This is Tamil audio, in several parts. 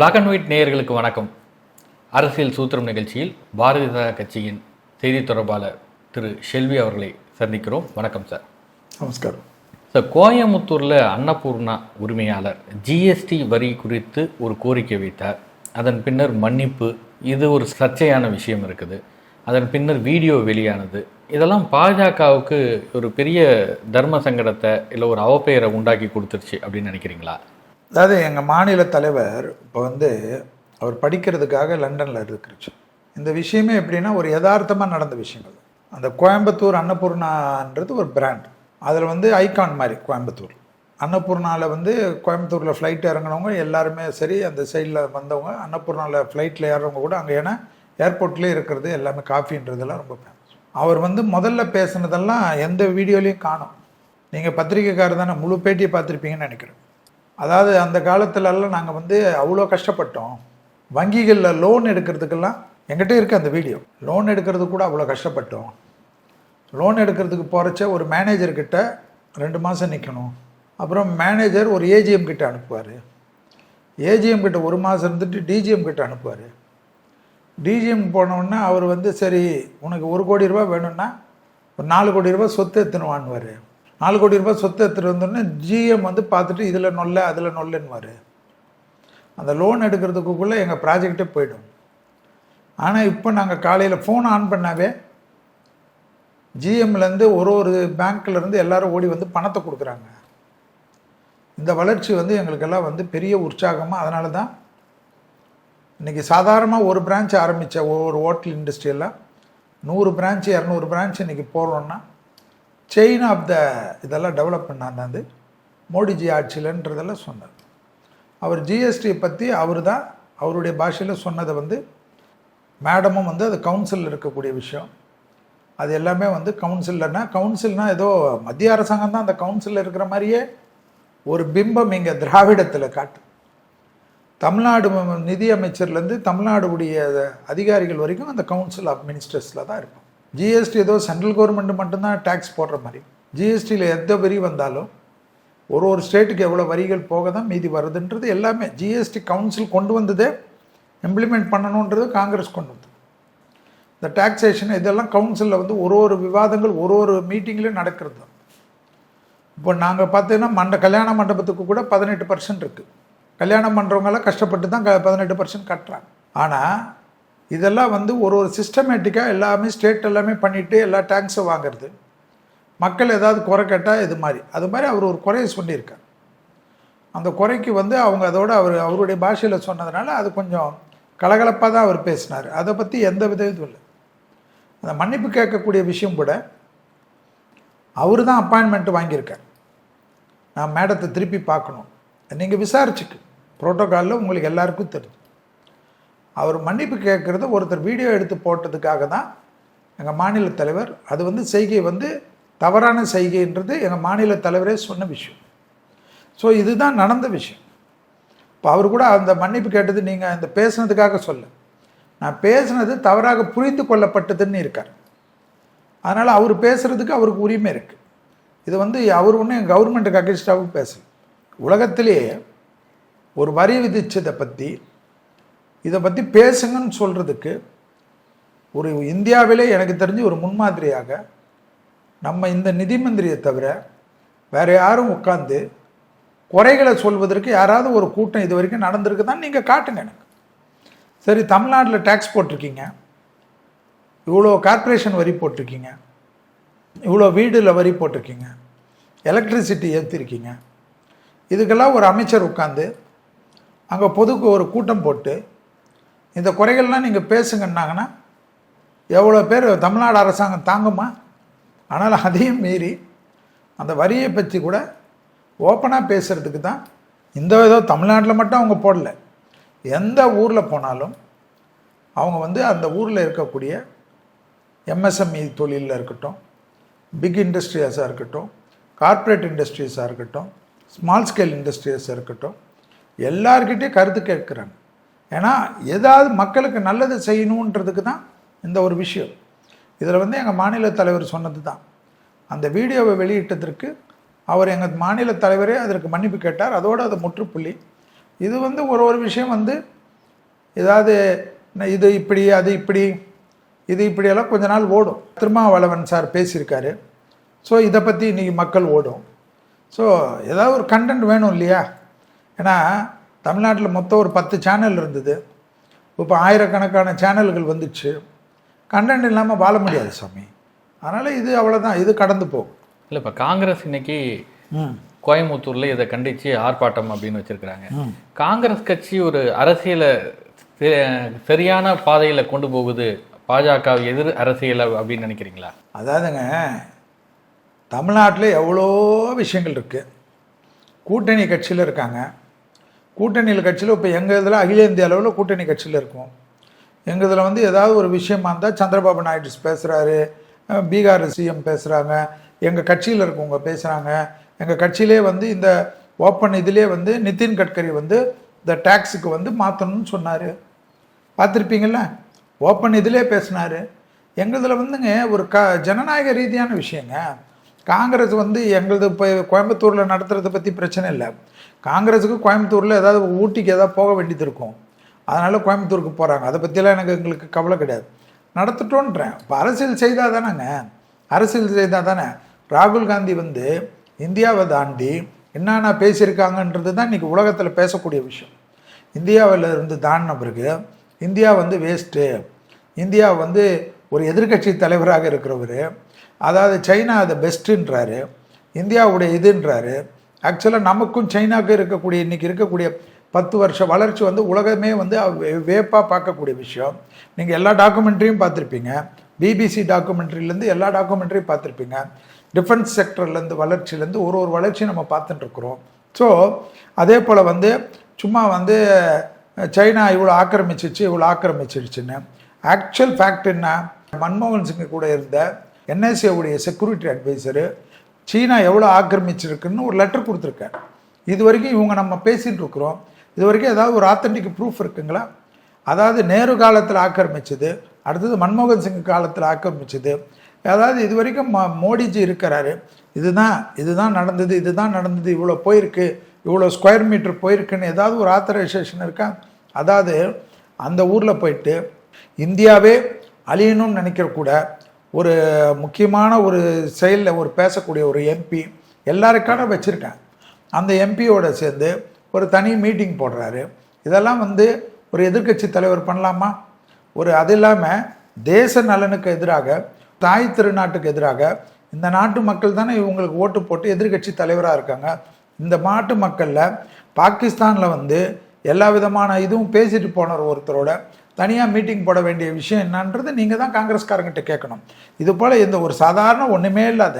பிளாக் அண்ட் ஒயிட் நேயர்களுக்கு வணக்கம். அரசியல் சூத்திரம் நிகழ்ச்சியில் பாரதிய ஜனதா கட்சியின் செய்தி தொடர்பாளர் திரு ஷெல்வி அவர்களை சந்திக்கிறோம். வணக்கம் சார். நமஸ்காரம். சார் கோயமுத்தூரில் அன்னபூர்ணா உரிமையாளர் ஜிஎஸ்டி வரி குறித்து ஒரு கோரிக்கை வைத்தார். அதன் பின்னர் மன்னிப்பு இது ஒரு சர்ச்சையான விஷயம் இருக்குது. அதன் பின்னர் வீடியோ வெளியானது. இதெல்லாம் பாஜகவுக்கு ஒரு பெரிய தர்ம சங்கடத்தை இல்லை ஒரு அவப்பெயரை உண்டாக்கி கொடுத்துருச்சு அப்படின்னு நினைக்கிறீங்களா? அதாவது எங்கள் மாநில தலைவர் இப்போ வந்து அவர் படிக்கிறதுக்காக லண்டனில் இருக்கிறச்சு இந்த விஷயமே எப்படின்னா ஒரு யதார்த்தமாக நடந்த விஷயங்கள். அந்த கோயம்புத்தூர் அன்னபூர்ணான்றது ஒரு பிராண்ட் அதில் வந்து ஐகான் மாதிரி கோயம்புத்தூர். அன்னபூர்ணாவில் வந்து கோயம்புத்தூரில் ஃப்ளைட் இறங்குனவங்க எல்லாருமே சரி அந்த சைடில் வந்தவங்க அன்னபூர்ணாவில் ஃப்ளைட்டில் ஏறுறவங்க கூட அங்கே ஏன்னா ஏர்போர்ட்லேயே இருக்கிறது எல்லாமே காஃபின்றதெல்லாம் ரொம்ப ஃபேமஸ் அவர் வந்து முதல்ல பேசுனதெல்லாம் எந்த வீடியோலையும் காணும். நீங்கள் பத்திரிக்கைக்காரர் தானே முழு பேட்டியை பார்த்துருப்பீங்கன்னு நினைக்கிறேன். அதாவது அந்த காலத்துலலாம் நாங்கள் வந்து அவ்வளோ கஷ்டப்பட்டோம். வங்கிகளில் லோன் எடுக்கிறதுக்கெல்லாம் எங்கிட்ட இருக்குது அந்த வீடியோ லோன் எடுக்கிறதுக்கு கூட அவ்வளோ கஷ்டப்பட்டோம். லோன் எடுக்கிறதுக்கு போகிறச்ச ஒரு மேனேஜர்கிட்ட ரெண்டு மாதம் நிற்கணும் அப்புறம் மேனேஜர் ஒரு ஏஜிஎம் கிட்ட அனுப்புவார். ஏஜிஎம் கிட்ட ஒரு மாதம் இருந்துட்டு டிஜிஎம் கிட்ட அனுப்புவார். டிஜிஎம் போனோடனே அவர் வந்து சரி உனக்கு ஒரு கோடி ரூபா வேணும்னா ஒரு நாலு கோடி ரூபா சொத்து எடுத்துனுவான்வார் நாலு கோடி ரூபாய் சொத்து எடுத்துகிட்டு வந்தோடனே ஜிஎம் வந்து பார்த்துட்டு இதில் நொல்ல அதில் நொல்லுன்னுவார். அந்த லோன் எடுக்கிறதுக்குள்ளே எங்கள் ப்ராஜெக்டே போயிடும். ஆனால் இப்போ நாங்கள் காலையில் ஃபோன் ஆன் பண்ணாவே ஜிஎம்லேருந்து ஒரு ஒரு பேங்க்லேருந்து எல்லாரும் ஓடி வந்து பணத்தை கொடுக்குறாங்க. இந்த வளர்ச்சி வந்து எங்களுக்கெல்லாம் வந்து பெரிய உற்சாகமாக அதனால தான் இன்றைக்கி சாதாரணமாக ஒரு பிரான்ச் ஆரம்பித்த ஒவ்வொரு ஹோட்டல் இண்டஸ்ட்ரியெல்லாம் நூறு பிரான்ச் இரநூறு பிரான்ச் இன்றைக்கி போடுறோன்னா செயின் ஆஃப் த இதெல்லாம் டெவலப் பண்ணாந்தாந்து மோடிஜி ஆட்சியிலன்றதெல்லாம் சொன்னார். அவர் ஜிஎஸ்டியை பற்றி அவர் தான் அவருடைய பாஷையில் சொன்னதை வந்து மேடமும் வந்து அது கவுன்சிலில் இருக்கக்கூடிய விஷயம். அது எல்லாமே வந்து கவுன்சிலர்னா கவுன்சில்னால் ஏதோ மத்திய அரசாங்கம் தான் அந்த கவுன்சிலில் இருக்கிற மாதிரியே ஒரு பிம்பம் இங்கே திராவிடத்தில் காட்டு. தமிழ்நாடு நிதியமைச்சர்லேருந்து நிதி அமைச்சர்லேருந்து தமிழ்நாடுடைய அதிகாரிகள் வரைக்கும் அந்த கவுன்சில் ஆஃப் மினிஸ்டர்ஸில் தான் இருக்கும். ஜிஎஸ்டி ஏதோ சென்ட்ரல் கவர்மெண்ட் மட்டும்தான் டேக்ஸ் போடுற மாதிரி. ஜிஎஸ்டியில் எந்த வரி வந்தாலும் ஒரு ஒரு ஸ்டேட்டுக்கு எவ்வளோ வரிகள் போக தான் மீதி வருதுன்றது எல்லாமே ஜிஎஸ்டி கவுன்சில் கொண்டு வந்ததே இம்ப்ளிமெண்ட் பண்ணணுன்றது காங்கிரஸ் கொண்டு வந்தது. இந்த டாக்ஸேஷன் இதெல்லாம் கவுன்சிலில் வந்து ஒரு ஒரு விவாதங்கள் ஒரு ஒரு மீட்டிங்லேயும் நடக்கிறது. தான் இப்போ நாங்கள் பார்த்தீங்கன்னா மண்ட கல்யாண மண்டபத்துக்கு கூட பதினெட்டு பர்சன்ட் இருக்குது கல்யாணம் பண்ணுறவங்கெல்லாம் கஷ்டப்பட்டு தான் க பதினெட்டு பர்சன்ட் கட்டுறாங்க. ஆனால் இதெல்லாம் வந்து ஒரு ஒரு சிஸ்டமேட்டிக்காக எல்லாமே ஸ்டேட் எல்லாமே பண்ணிவிட்டு எல்லா டேங்க்ஸும் வாங்குறது. மக்கள் ஏதாவது குறை கேட்டால் இது மாதிரி. அது மாதிரி அவர் ஒரு குறையை சொல்லியிருக்கார். அந்த குறைக்கு வந்து அவங்க அதோட அவர் அவருடைய பாஷையில் சொன்னதுனால அது கொஞ்சம் கலகலப்பாக தான் அவர் பேசினார். அதை பற்றி எந்த வித இதுவும் இல்லை. அந்த மன்னிப்பு கேட்கக்கூடிய விஷயம் கூட அவர் தான் அப்பாயின்மெண்ட் வாங்கியிருக்கார். நான் மேடத்தை திருப்பி பார்க்கணும். நீங்கள் விசாரிச்சுக்கு. ப்ரோட்டோகாலில் உங்களுக்கு எல்லாருக்கும் தெரியும். அவர் மன்னிப்பு கேட்குறது ஒருத்தர் வீடியோ எடுத்து போட்டதுக்காக தான் எங்கள் மாநில தலைவர் அது வந்து செய்கை வந்து தவறான செய்கைன்றது எங்கள் மாநில தலைவரே சொன்ன விஷயம். ஸோ இதுதான் நடந்த விஷயம். இப்போ அவர் கூட அந்த மன்னிப்பு கேட்டது நீங்கள் இந்த பேசுனதுக்காக சொல்ல நான் பேசுனது தவறாக புரிந்து கொள்ளப்பட்டதுன்னு இருக்கார். அதனால் அவர் பேசுகிறதுக்கு அவருக்கு உரிமை இருக்குது இது வந்து அவர் ஒன்றும் கவர்மெண்ட்டுக்கு அகேன்ஸ்டாகவும் பேசல. உலகத்திலேயே ஒரு வரி விதித்ததை பற்றி இதை பற்றி பேசுங்கன்னு சொல்கிறதுக்கு ஒரு இந்தியாவிலே எனக்கு தெரிஞ்சு ஒரு முன்மாதிரியாக நம்ம இந்த நிதி மந்திரியை தவிர வேறு யாரும் உட்காந்து குறைகளை சொல்வதற்கு யாராவது ஒரு கூட்டம் இது வரைக்கும் நடந்திருக்கு தான் நீங்கள் காட்டுங்க எனக்கு. சரி தமிழ்நாட்டில் டேக்ஸ் போட்டிருக்கீங்க. இவ்வளோ கார்ப்பரேஷன் வரி போட்டிருக்கீங்க. இவ்வளோ வீடில் வரி போட்டிருக்கீங்க. எலக்ட்ரிசிட்டி ஏற்றிருக்கீங்க இதுக்கெல்லாம் ஒரு அமைச்சர் உட்காந்து அங்கே பொதுக்கு ஒரு கூட்டம் போட்டு இந்த குறைகள்லாம் நீங்கள் பேசுங்கன்னாங்கன்னா எவ்வளோ பேர் தமிழ்நாடு அரசாங்கம் தாங்குமா? ஆனால் அதையும் மீறி அந்த வரியை பற்றி கூட ஓப்பனாக பேசுகிறதுக்கு தான் இந்த ஏதோ தமிழ்நாட்டில் மட்டும் அவங்க போடல. எந்த ஊரில் போனாலும் அவங்க வந்து அந்த ஊரில் இருக்கக்கூடிய எம்எஸ்எம்இ தொழிலில் இருக்கட்டும் பிக் இண்டஸ்ட்ரியஸாக இருக்கட்டும் கார்ப்பரேட் இண்டஸ்ட்ரீஸாக இருக்கட்டும் ஸ்மால் ஸ்கேல் இண்டஸ்ட்ரியஸாக இருக்கட்டும் எல்லார்கிட்டேயும் கருத்து கேட்குறாங்க. ஏன்னா ஏதாவது மக்களுக்கு நல்லது செய்யணுன்றதுக்கு தான் இந்த ஒரு விஷயம். இதில் வந்து எங்கள் மாநில தலைவர் சொன்னது தான். அந்த வீடியோவை வெளியிட்டதற்கு அவர் எங்கள் மாநில தலைவரே அதற்கு மன்னிப்பு கேட்டார். அதோடு அது முற்றுப்புள்ளி. இது வந்து ஒரு ஒரு விஷயம் வந்து ஏதாவது இது இப்படி அது இப்படி இது இப்படியெல்லாம் கொஞ்ச நாள் ஓடும். திருமாவளவன் சார் பேசியிருக்காரு. ஸோ இதை பற்றி இன்றைக்கி மக்கள் ஓடும். ஸோ ஏதாவது ஒரு கண்டென்ட் வேணும் இல்லையா? ஏன்னா தமிழ்நாட்டில் மொத்தம் ஒரு பத்து சேனல் இருந்தது. இப்போ ஆயிரக்கணக்கான சேனல்கள் வந்துச்சு. கண்டென்ட் இல்லாமல் வாழ முடியாது சாமி. அதனால் இது அவ்வளோதான் இது கடந்து போகும். இல்லை இப்போ காங்கிரஸ் இன்னைக்கு கோயம்புத்தூர்ல இதை கண்டிச்சு ஆர்ப்பாட்டம் அப்படின்னு வச்சிருக்கிறாங்க. காங்கிரஸ் கட்சி ஒரு அரசியலை சரியான பாதையில கொண்டு போகுது. பாஜக எதிர் அரசியல் அப்படின்னு நினைக்கிறீங்களா? அதாவதுங்க தமிழ்நாட்டில் எவ்வளோ விஷயங்கள் இருக்குது கூட்டணி கட்சியில் இருக்காங்க. கூட்டணியில் கட்சியில் இப்போ எங்கள் இதில் அகில இந்திய அளவில் கூட்டணி கட்சியில் இருக்கும். எங்கள் இதில் வந்து ஏதாவது ஒரு விஷயமா இருந்தால் சந்திரபாபு நாயுடு பேசுகிறாரு பீகார் சிஎம் பேசுகிறாங்க எங்கள் கட்சியில் இருக்கவங்க பேசுகிறாங்க எங்கள் கட்சியிலே வந்து இந்த ஓப்பன் இதிலே வந்து நிதின் கட்கரி வந்து இந்த டேக்ஸுக்கு வந்து மாற்றணும்னு சொன்னார். பார்த்துருப்பீங்கள ஓப்பன் இதிலே பேசினார். எங்களதில் வந்துங்க ஒரு க ஜனநாயக ரீதியான விஷயங்க. காங்கிரஸ் வந்து எங்களது இப்போ கோயம்புத்தூரில் நடத்துறதை பற்றி பிரச்சனை இல்லை. காங்கிரஸுக்கு கோயம்புத்தூரில் ஏதாவது ஊட்டிக்கு ஏதாவது போக வேண்டியது இருக்கும். அதனால் கோயம்புத்தூருக்கு போகிறாங்க அதை பற்றியெல்லாம் எனக்கு எங்களுக்கு கவலை கிடையாது. நடத்துட்டோன்றேன் இப்போ அரசியல் செய்தால் தானேங்க. அரசியல் செய்தால் தானே. ராகுல் காந்தி வந்து இந்தியாவை தாண்டி என்னென்ன பேசியிருக்காங்கன்றது தான் இன்றைக்கி உலகத்தில் பேசக்கூடிய விஷயம். இந்தியாவில் இருந்து தாண்டின பிறகு இந்தியா வந்து வேஸ்ட்டு இந்தியா வந்து ஒரு எதிர்க்கட்சி தலைவராக இருக்கிறவர். அதாவது சைனா அதை பெஸ்ட்டுன்றாரு இந்தியாவுடைய இதுன்றாரு. ஆக்சுவலாக நமக்கும் சைனாவுக்கும் இருக்கக்கூடிய இன்றைக்கி இருக்கக்கூடிய பத்து வருஷ வளர்ச்சி வந்து உலகமே வந்து வேப்பாக பார்க்கக்கூடிய விஷயம். நீங்கள் எல்லா டாக்குமெண்ட்ரியும் பார்த்துருப்பீங்க. பிபிசி டாக்குமெண்ட்ரிலேருந்து எல்லா டாக்குமெண்ட்ரியும் பார்த்துருப்பீங்க. டிஃபென்ஸ் செக்டர்லேருந்து வளர்ச்சியிலேருந்து ஒரு ஒரு வளர்ச்சியும் நம்ம பார்த்துட்டுருக்குறோம் ஸோ அதே போல் வந்து சும்மா வந்து சைனா இவ்வளோ ஆக்கிரமிச்சிச்சு இவ்வளோ ஆக்கிரமிச்சிருச்சுன்னு. ஆக்சுவல் ஃபேக்ட் என்ன? மன்மோகன் சிங் கூட இருந்த என்எஸ்ஏவுடைய செக்யூரிட்டி அட்வைசரு சீனா எவ்வளோ ஆக்கிரமிச்சிருக்குன்னு ஒரு லெட்டர் கொடுத்துருக்காரு. இது வரைக்கும் இவங்க நம்ம பேசிகிட்டு இருக்கிறோம். இது வரைக்கும் ஏதாவது ஒரு ஆத்தன்டிக் ப்ரூஃப் இருக்குங்களா? அதாவது நேரு காலத்தில் ஆக்கிரமிச்சது அடுத்தது மன்மோகன் சிங் காலத்தில் ஆக்கிரமிச்சது அதாவது இது வரைக்கும் ம- மோடிஜி இருக்கிறாரு. இதுதான் இதுதான் நடந்தது இதுதான் நடந்தது இவ்வளோ போயிருக்கு இவ்வளோ ஸ்கொயர் மீட்டர் போயிருக்குன்னு ஏதாவது ஒரு ஆத்தரைசேஷன் இருக்கா? அதாவது அந்த ஊரில் போயிட்டு இந்தியாவே அழியணும்னு நினைக்கிற கூட ஒரு முக்கியமான ஒரு செயலில் ஒரு பேசக்கூடிய ஒரு எம்பி எல்லாருக்கான வச்சுருக்கேன். அந்த எம்பியோட சேர்ந்து ஒரு தனி மீட்டிங் போடுறாரு. இதெல்லாம் வந்து ஒரு எதிர்க்கட்சி தலைவர் பண்ணலாமா? ஒரு அது இல்லாமல் தேச நலனுக்கு எதிராக தாய் திருநாட்டுக்கு எதிராக இந்த நாட்டு மக்கள் தானே இவங்களுக்கு ஓட்டு போட்டு எதிர்க்கட்சி தலைவராக இருக்காங்க. இந்த நாட்டு மக்களில் பாகிஸ்தானில் வந்து எல்லா விதமான இதுவும் பேசிட்டு போனார் ஒருத்தரோட தனியாக மீட்டிங் போட வேண்டிய விஷயம் என்னன்றது நீங்கள் தான் காங்கிரஸ்காரங்கிட்ட கேட்கணும். இது போல் இந்த ஒரு சாதாரண ஒன்றுமே இல்லாத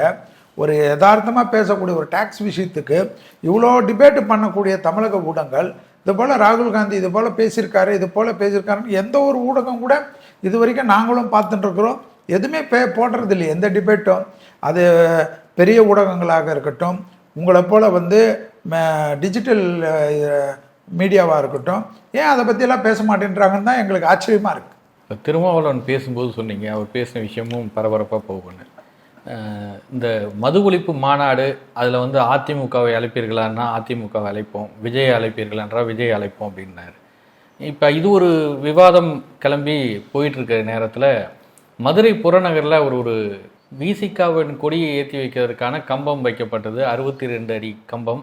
ஒரு யதார்த்தமாக பேசக்கூடிய ஒரு டேக்ஸ் விஷயத்துக்கு இவ்வளோ டிபேட்டு பண்ணக்கூடிய தமிழக ஊடகங்கள் இது போல் ராகுல் காந்தி இது போல் பேசியிருக்காரு இது போல் பேசியிருக்காருன்னு எந்த ஒரு ஊடகம் கூட இது வரைக்கும் நாங்களும் பார்த்துட்டுருக்குறோம் எதுவுமே பே போடுறது இல்லை எந்த டிபேட்டும் அது பெரிய ஊடகங்களாக இருக்கட்டும் உங்களை போல் வந்து டிஜிட்டல் மீடியாவாக இருக்கட்டும். ஏன் அதை பற்றியெல்லாம் பேச மாட்டேன்றாங்கன்னு தான் எங்களுக்கு ஆச்சரியமாக இருக்குது திருமாவளவன் பேசும்போது சொன்னீங்க அவர் பேசின விஷயமும் பரபரப்பாக போகணும் இந்த மது ஒழிப்பு மாநாடு அதில் வந்து அதிமுகவை அழைப்பீர்களான்னா அதிமுகவை அழைப்போம். விஜய் அழைப்பீர்களான்றா விஜய் அழைப்போம் அப்படின்னாரு. இப்போ இது ஒரு விவாதம் கிளம்பி போயிட்டுருக்கிற நேரத்தில் மதுரை புறநகரில் ஒரு ஒரு விசிகாவின் கொடியை ஏற்றி வைக்கிறதுக்கான கம்பம் வைக்கப்பட்டது. அறுபத்தி ரெண்டு அடி கம்பம்.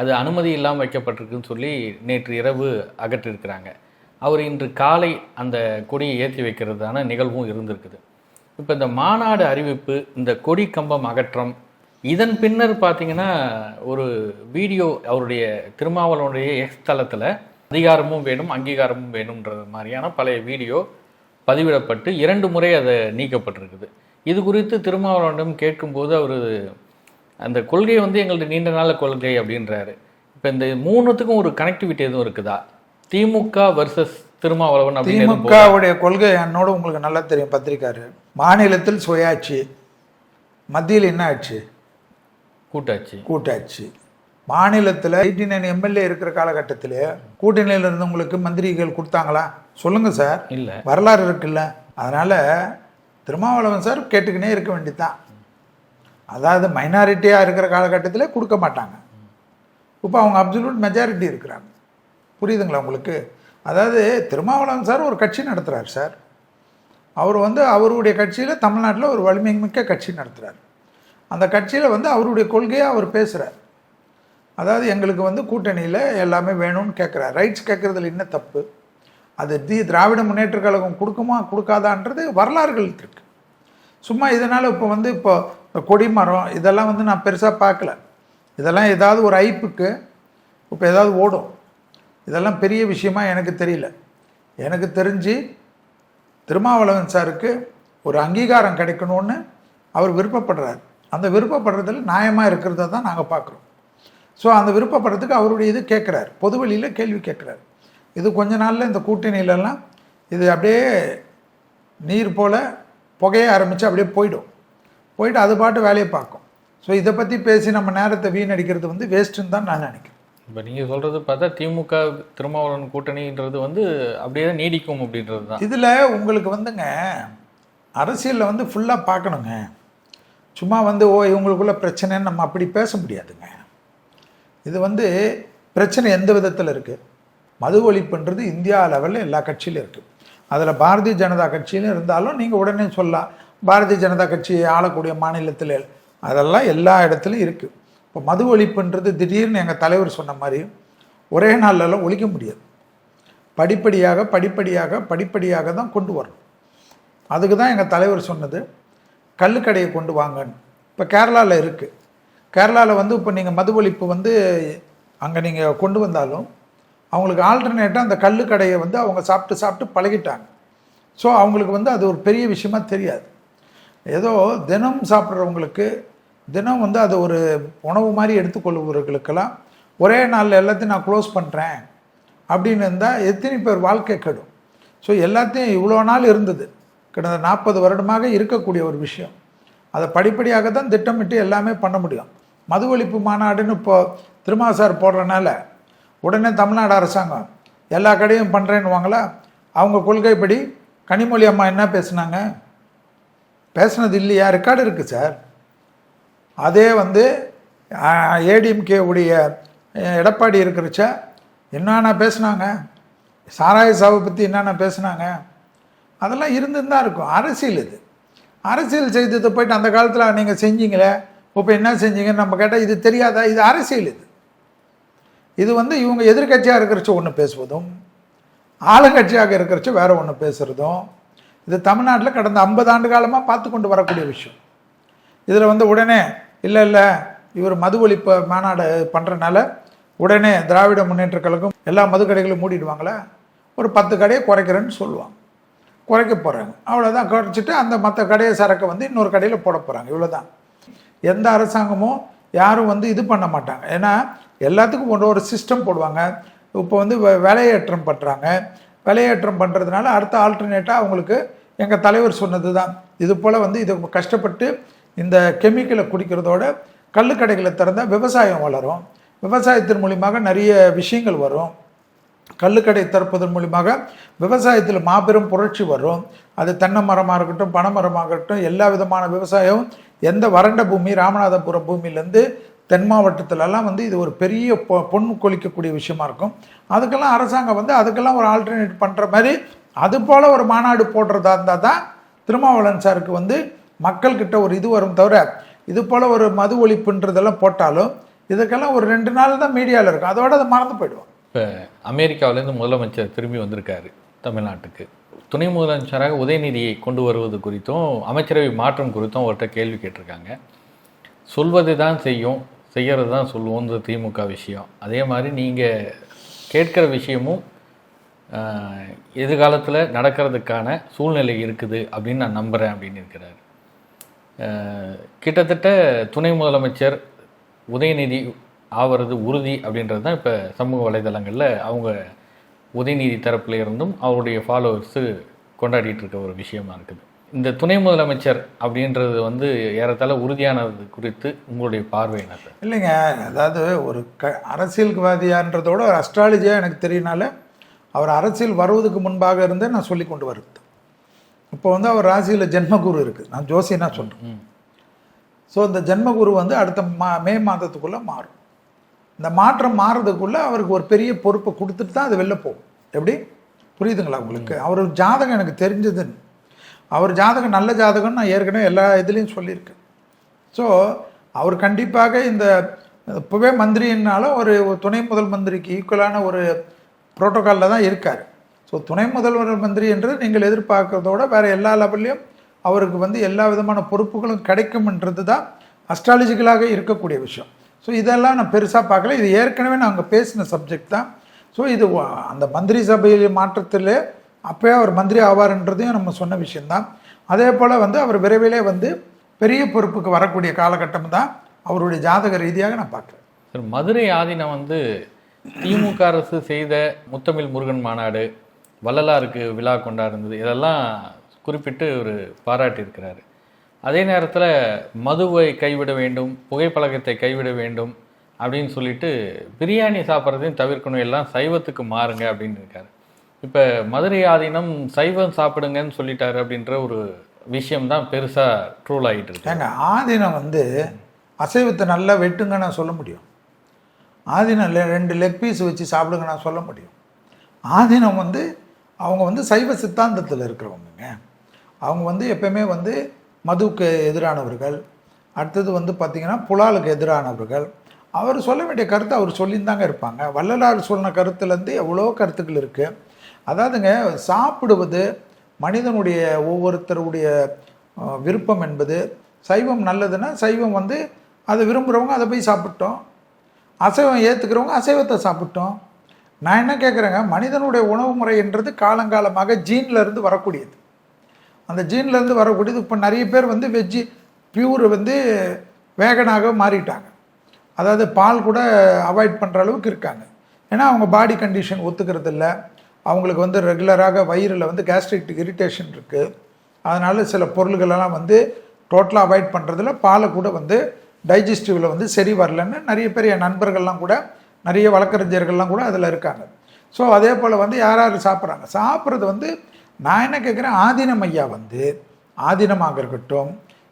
அது அனுமதி இல்லாமல் வைக்கப்பட்டிருக்குன்னு சொல்லி நேற்று இரவு அகற்றிருக்கிறாங்க. அவர் இன்று காலை அந்த கொடியை ஏற்றி வைக்கிறதான நிகழ்வும் இருந்திருக்குது. இப்போ இந்த மாநாடு அறிவிப்பு இந்த கொடி கம்பம் அகற்றம் இதன் பின்னர் பார்த்தீங்கன்னா ஒரு வீடியோ அவருடைய திருமாவளவனுடைய எக்ஸ் தளத்தில் அதிகாரமும் வேணும் அங்கீகாரமும் வேணும்ன்றது மாதிரியான பழைய வீடியோ பதிவிடப்பட்டு இரண்டு முறை அதை நீக்கப்பட்டிருக்குது. இது குறித்து திருமாவளவனிடம் கேட்கும்போது அவர் அந்த கொள்கை வந்து எங்களது நீண்ட நாள கொள்கை அப்படின்றாரு. இப்போ இந்த மூணுத்துக்கும் ஒரு கனெக்டிவிட்டி எதுவும் இருக்குதா? DMK versus Thirumavalavan? திமுகவுடைய கொள்கை என்னோட உங்களுக்கு நல்லா தெரியும் பத்திரிக்காரு. மாநிலத்தில் சுயாட்சி மத்தியில் என்ன ஆட்சி கூட்டாட்சி. கூட்டாட்சி. மாநிலத்தில் எயிட்டி நைன் எம்எல்ஏ இருக்கிற காலகட்டத்தில் கூட்டணியில் இருந்தவங்களுக்கு மந்திரிகள் கொடுத்தாங்களா? சொல்லுங்க சார். இல்ல. வரலாறு இருக்குல்ல. அதனால திருமாவளவன் சார் கேட்டுக்கினே இருக்க வேண்டியதுதான். அதாவது மைனாரிட்டியாக இருக்கிற காலகட்டத்தில் கொடுக்க மாட்டாங்க. இப்போ அவங்க அப்சல்யூட் மெஜாரிட்டி இருக்கிறாங்க. புரியுதுங்களா உங்களுக்கு? அதாவது திருமாவளவன் சார் ஒரு கட்சி நடத்துகிறார் சார். அவர் வந்து அவருடைய கட்சியில் தமிழ்நாட்டில் ஒரு வலிமை மிக்க கட்சி நடத்துகிறார் அந்த கட்சியில் வந்து அவருடைய கொள்கையை அவர் பேசுகிறார் அதாவது எங்களுக்கு வந்து கூட்டணியில் எல்லாமே வேணும்னு கேட்குறார் ரைட்ஸ் கேட்குறதுல என்ன தப்பு? அது தி திராவிட முன்னேற்ற கழகம் கொடுக்குமா கொடுக்காதான்றது வரலாறுகள் இருக்குது சும்மா இதனால் இப்போ வந்து இப்போ இந்த கொடிமரம் இதெல்லாம் வந்து நான் பெருசாக பார்க்கல. இதெல்லாம் ஏதாவது ஒரு ஐப்புக்கு இப்போ ஏதாவது ஓடும். இதெல்லாம் பெரிய விஷயமா எனக்கு தெரியல. எனக்கு தெரிஞ்சு திருமாவளவன் சாருக்கு ஒரு அங்கீகாரம் கிடைக்கணும்னு அவர் விருப்பப்படுறார். அந்த விருப்பப்படுறதில் நியாயமாக இருக்கிறத தான் நாங்கள் பார்க்குறோம். ஸோ அந்த விருப்பப்படுறதுக்கு அவருடைய இது கேட்குறாரு. பொது வழியில் கேள்வி கேட்குறாரு. இது கொஞ்ச நாளில் இந்த கூட்டணியிலலாம் இது அப்படியே நீர் போல் புகைய ஆரம்பித்து அப்படியே போயிடும். போயிட்டு அது பாட்டு வேலையை பார்க்கும். ஸோ இதை பற்றி பேசி நம்ம நேரத்தை வீணடிக்கிறது வந்து வேஸ்ட்டுன்னு தான் நான் நினைக்கிறேன். இப்போ நீங்கள் சொல்கிறது பார்த்தா திமுக திருமாவளவன் கூட்டணின்றது வந்து அப்படியே தான் நீடிக்கும் அப்படின்றது தான். இதில் உங்களுக்கு வந்துங்க அரசியலில் வந்து ஃபுல்லாக பார்க்கணுங்க. சும்மா வந்து ஓ இவங்களுக்குள்ள பிரச்சனைன்னு நம்ம அப்படி பேச முடியாதுங்க. இது வந்து பிரச்சனை எந்த விதத்தில் இருக்குது மது ஒழிப்புன்றது இந்தியா லெவலில் எல்லா கட்சியிலும் இருக்குது அதில் பாரதிய ஜனதா கட்சியிலும் இருந்தாலும் நீங்கள் உடனே சொல்லலாம். பாரதிய ஜனதா கட்சி ஆளக்கூடிய மாநிலத்தில் அதெல்லாம் எல்லா இடத்துலையும் இருக்குது இப்போ மது ஒழிப்புன்றது திடீர்னு எங்கள் தலைவர் சொன்ன மாதிரி ஒரே நாள்லலாம் ஒழிக்க முடியாது. படிப்படியாக படிப்படியாக படிப்படியாக தான் கொண்டு வரணும். அதுக்கு தான் எங்கள் தலைவர் சொன்னது கல்லுக்கடையை கொண்டு வாங்கன்னு. இப்போ கேரளாவில் இருக்குது கேரளாவில் வந்து இப்போ நீங்கள் மது ஒழிப்பு வந்து அங்கே நீங்கள் கொண்டு வந்தாலும் அவங்களுக்கு ஆல்டர்னேட்டாக அந்த கல் கடையை வந்து அவங்க சாப்பிட்டு சாப்பிட்டு பழகிட்டாங்க. ஸோ அவங்களுக்கு வந்து அது ஒரு பெரிய விஷயமா தெரியாது. ஏதோ தினம் சாப்பிட்றவங்களுக்கு தினம் வந்து அது ஒரு உணவு மாதிரி எடுத்துக்கொள்பவர்களுக்கெல்லாம் ஒரே நாளில் எல்லாத்தையும் நான் க்ளோஸ் பண்ணுறேன் அப்படின்னு இருந்தால் எத்தனை பேர் வாழ்க்கை கெடும். ஸோ எல்லாத்தையும் இவ்வளோ நாள் இருந்தது. கிட்டத்தட்ட நாற்பது வருடமாக இருக்கக்கூடிய ஒரு விஷயம். அதை படிப்படியாக தான் திட்டமிட்டு எல்லாமே பண்ண முடியும். மது ஒழிப்பு மாநாடுன்னு இப்போ திருமாசார் போடுறனால உடனே தமிழ்நாடு அரசாங்கம் எல்லா கடையும் பண்ணுறேன்னுவாங்களா அவங்க கொள்கைப்படி கனிமொழி அம்மா என்ன பேசுனாங்க? பேசுனது இல்லையா? ரெக்கார்டு இருக்குது சார். அதே வந்து ஏடிஎம்கே உடைய எடப்பாடி இருக்கிறச்ச என்னென்ன பேசுனாங்க? சாராய சாவை பற்றி என்னென்ன பேசுனாங்க? அதெல்லாம் இருந்துன்னு தான் இருக்கும். அரசியல் இது. அரசியல் செய்ததை போயிட்டு அந்த காலத்தில் நீங்கள் செஞ்சீங்களே இப்போ என்ன செஞ்சீங்கன்னு நம்ம கேட்டால் இது தெரியாதா? இது அரசியல் இது. இது வந்து இவங்க எதிர்க்கட்சியாக இருக்கிறச்ச ஒன்று பேசுவதும் ஆளுங்கட்சியாக இருக்கிறச்ச வேறு ஒன்று பேசுகிறதும் இது தமிழ்நாட்டில் கடந்த ஐம்பது ஆண்டு காலமாக பார்த்து கொண்டு வரக்கூடிய விஷயம். இதில் வந்து உடனே இல்லை இல்லை இவர் மது ஒழிப்பு மாநாடு பண்ணுறனால உடனே திராவிட முன்னேற்ற கழகம் எல்லா மது கடைகளும் மூடிடுவாங்களா? ஒரு பத்து கடையை குறைக்கிறேன்னு சொல்லுவாங்க. குறைக்க போகிறாங்க அவ்வளோதான் குறைச்சிட்டு அந்த மற்ற கடையை சரக்கை வந்து இன்னொரு கடையில் போட போகிறாங்க இவ்வளோதான் எந்த அரசாங்கமும் யாரும் வந்து இது பண்ண மாட்டாங்க. ஏன்னா எல்லாத்துக்கும் ஒன்று ஒரு சிஸ்டம் போடுவாங்க. இப்போ வந்து விலையேற்றம் பண்ணுறாங்க விலையேற்றம் பண்ணுறதுனால அடுத்த ஆல்டர்னேட்டாக அவங்களுக்கு எங்கள் தலைவர் சொன்னது தான் இது போல் வந்து இது கஷ்டப்பட்டு இந்த கெமிக்கலை குடிக்கிறதோட கல்லுக்கடைகளை திறந்தால் விவசாயம் வளரும். விவசாயத்தின் மூலியமாக நிறைய விஷயங்கள் வரும். கல்லுக்கடை திறப்பதன் மூலியமாக விவசாயத்தில் மாபெரும் புரட்சி வரும். அது தென்னை மரமாக இருக்கட்டும் பனை மரமாக இருக்கட்டும் எல்லா விதமான விவசாயம் எந்த வறண்ட பூமி ராமநாதபுரம் பூமியிலேருந்து தென் மாவட்டத்திலலாம் வந்து இது ஒரு பெரிய பொ பொன் கொளிக்கக்கூடிய விஷயமா இருக்கும். அதுக்கெல்லாம் அரசாங்கம் வந்து அதுக்கெல்லாம் ஒரு ஆல்டர்னேட் பண்ணுற மாதிரி அது போல் ஒரு மாநாடு போடுறதா இருந்தால் தான் திருமாவளவன் சாருக்கு வந்து மக்கள்கிட்ட ஒரு இது வரும் தவிர இது போல் ஒரு மது ஒழிப்புன்றதெல்லாம் போட்டாலும் இதுக்கெல்லாம் ஒரு ரெண்டு நாள் தான் மீடியாவில் இருக்கும். அதோட அதை மறந்து போயிடுவோம் இப்போ அமெரிக்காவிலேருந்து முதலமைச்சர் திரும்பி வந்திருக்காரு தமிழ்நாட்டுக்கு. துணை முதலமைச்சராக உதயநிதியை கொண்டு வருவது குறித்தும் அமைச்சரவை மாற்றம் குறித்தும் அவர்கிட்ட கேள்வி கேட்டிருக்காங்க. சொல்வது தான் செய்யும் செய்கிறது தான் சொல்லுவோன்ற திமுக விஷயம். அதே மாதிரி நீங்கள் கேட்குற விஷயமும் எதிர்காலத்தில் நடக்கிறதுக்கான சூழ்நிலை இருக்குது அப்படின்னு நான் நம்புகிறேன் அப்படின்னு இருக்கிறார். கிட்டத்தட்ட துணை முதலமைச்சர் உதயநிதி ஆவறது உறுதி அப்படின்றது தான் இப்போ சமூக வலைதளங்களில் அவங்க உதயநிதி தரப்பில் இருந்தும் அவருடைய ஃபாலோவர்ஸு கொண்டாடிட்டு இருக்க ஒரு விஷயமா இருக்குது. இந்த துணை முதலமைச்சர் அப்படின்றது வந்து ஏறத்தாழ உறுதியானது குறித்து உங்களுடைய பார்வை என்ன சார்? இல்லைங்க அதாவது ஒரு க அரசியல்வாதியான்றதோட ஒரு அஸ்ட்ராலஜியாக எனக்கு தெரியனால அவர் அரசியல் வருவதுக்கு முன்பாக இருந்தே நான் சொல்லி கொண்டு வருது. இப்போ வந்து அவர் ராசியில் ஜென்மகுரு இருக்குது நான் ஜோசியனா சொல்கிறேன் ஸோ இந்த ஜென்மகுரு வந்து அடுத்த மா மே மாதத்துக்குள்ளே மாறும். இந்த மாற்றம் மாறுறதுக்குள்ள அவருக்கு ஒரு பெரிய பொறுப்பை கொடுத்துட்டு தான் அது வெளில போகும். எப்படி? புரியுதுங்களா உங்களுக்கு? அவர் ஜாதகம் எனக்கு தெரிஞ்சதுன்னு. அவர் ஜாதகம் நல்ல ஜாதகம் நான் ஏற்கனவே எல்லா இதுலேயும் சொல்லியிருக்கேன் ஸோ அவர் கண்டிப்பாக இந்த இப்போவே மந்திரின்னாலும் ஒரு துணை முதல் மந்திரிக்கு ஈக்குவலான ஒரு ப்ரோட்டோக்காலில் தான் இருக்கார். ஸோ துணை முதல்வர் மந்திரி என்று நீங்கள் எதிர்பார்க்கறதோட வேறு எல்லா லெவல்லையும் அவருக்கு வந்து எல்லா விதமான பொறுப்புகளும் கிடைக்கும்ன்றது தான் அஸ்ட்ராலஜிக்கலாக இருக்கக்கூடிய விஷயம். ஸோ இதெல்லாம் நான் பெருசாக பார்க்கல. இது ஏற்கனவே நாங்கள் பேசின சப்ஜெக்ட் தான். ஸோ இது அந்த மந்திரி சபையில் மாற்றத்திலே அப்போயே அவர் மந்திரி ஆவார்ன்றதையும் நம்ம சொன்ன விஷயந்தான் அதே போல் வந்து அவர் விரைவிலே வந்து பெரிய பொறுப்புக்கு வரக்கூடிய காலகட்டம் தான் அவருடைய ஜாதக ரீதியாக நான் பார்க்குறேன். சார் மதுரை ஆதீனம் வந்து திமுக அரசு செய்த முத்தமிழ் முருகன் மாநாடு வள்ளலாருக்கு விழா கொண்டாடுனது இதெல்லாம் குறிப்பிட்டு ஒரு பாராட்டியிருக்கிறாரு. அதே நேரத்தில் மதுவை கைவிட வேண்டும் புகைப்பழக்கத்தை கைவிட வேண்டும் அப்படின்னு சொல்லிட்டு பிரியாணி சாப்பிட்றதையும் தவிர்க்கணும் எல்லாம் சைவத்துக்கு மாறுங்க அப்படின்னு இருக்காரு. இப்போ மதுரை ஆதீனம் சைவம் சாப்பிடுங்கன்னு சொல்லிட்டாரு அப்படின்ற ஒரு விஷயம் தான் பெருசாக ட்ரோல் ஆகிட்டு இருக்கு. ஏங்க ஆதீனம் வந்து அசைவத்தை நல்லா வெட்டுங்க நான் சொல்ல முடியும். ஆதீனம் ரெண்டு லெக் பீஸ் வச்சு சாப்பிடுங்க நான் சொல்ல முடியும். ஆதீனம் வந்து அவங்க வந்து சைவ சித்தாந்தத்தில் இருக்கிறவங்கங்க. அவங்க வந்து எப்பயுமே வந்து மதுவுக்கு எதிரானவர்கள். அடுத்தது வந்து பார்த்திங்கன்னா புலாலுக்கு எதிரானவர்கள். அவர் சொல்ல வேண்டிய கருத்தை அவர் சொல்லியிருந்தாங்க இருப்பாங்க. வள்ளலார் சொன்ன கருத்துலேருந்து எவ்வளோ கருத்துக்கள் இருக்குது அதாவதுங்க சாப்பிடுவது மனிதனுடைய ஒவ்வொருத்தருடைய விருப்பம் என்பது சைவம் நல்லதுன்னா சைவம் வந்து அதை விரும்புகிறவங்க அதை போய் சாப்பிட்டோம். அசைவம் ஏற்றுக்கிறவங்க அசைவத்தை சாப்பிட்டோம். நான் என்ன கேட்குறேங்க மனிதனுடைய உணவு முறைன்றது காலங்காலமாக ஜீன்லேருந்து வரக்கூடியது. அந்த ஜீன்லேருந்து வரக்கூடியது இப்போ நிறைய பேர் வந்து வெஜ்ஜி பியூர் வந்து வேகனாக மாறிட்டாங்க. அதாவது பால் கூட அவாய்ட் பண்ணுற அளவுக்கு இருக்காங்க. ஏன்னா அவங்க பாடி கண்டிஷன் ஒத்துக்கிறது இல்லை அவங்களுக்கு வந்து ரெகுலராக வயிறில் வந்து கேஸ்ட்ரிக் இரிட்டேஷன் இருக்குது அதனால் சில பொருள்களெல்லாம் வந்து டோட்டலாக அவாய்ட் பண்ணுறதுல பாலை கூட வந்து டைஜஸ்டிவில் வந்து சரி வரலன்னு நிறைய பேர் என் நண்பர்கள்லாம் கூட நிறைய வழக்கறிஞர்கள்லாம் கூட அதில் இருக்காங்க. ஸோ அதே போல் வந்து யார் யார் சாப்பிட்றாங்க? சாப்பிட்றது வந்து நான் என்ன கேட்குறேன்? ஆதீனம் ஐயா வந்து ஆதீனமாக இருக்கட்டும்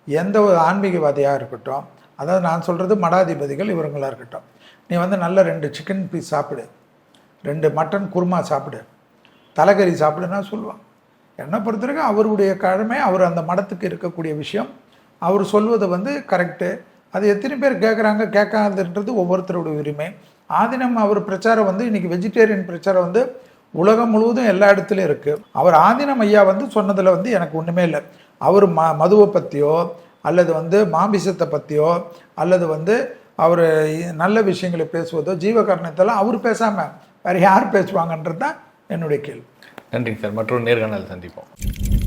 எந்த ஒரு ஆன்மீகவாதியாக இருக்கட்டும் அதாவது நான் சொல்கிறது மடாதிபதிகள் இவருங்களாக இருக்கட்டும் நீ வந்து நல்ல ரெண்டு சிக்கன் பீஸ் சாப்பிடு ரெண்டு மட்டன் குருமா சாப்பிடு தலைக்கறி சாப்பிடுன்னா சொல்லுவான். என்னை பொறுத்தவரைக்கும் அவருடைய கடமை அவர் அந்த மடத்துக்கு இருக்கக்கூடிய விஷயம். அவர் சொல்வது வந்து கரெக்டு அது எத்தனை பேர் கேட்குறாங்க கேட்காதுன்றது ஒவ்வொருத்தருடைய உரிமை. ஆதினம் அவர் பிரச்சாரம் வந்து இன்னைக்கு வெஜிடேரியன் பிரச்சாரம் வந்து உலகம் முழுவதும் எல்லா இடத்துலையும் இருக்குது அவர் ஆதினம் ஐயா வந்து சொன்னதில் வந்து எனக்கு ஒன்றுமே இல்லை. அவர் ம மதுவை பற்றியோ அல்லது வந்து மாமிசத்தை பற்றியோ அல்லது வந்து அவர் நல்ல விஷயங்களை பேசுவதோ ஜீவகரணத்தெல்லாம் அவர் பேசாமல் வேறு யார் பேசுவாங்கன்றது தான் என்னுடைய கேள்வி. நன்றிங்க சார். மற்றொரு நேர்காணல் சந்திப்போம்.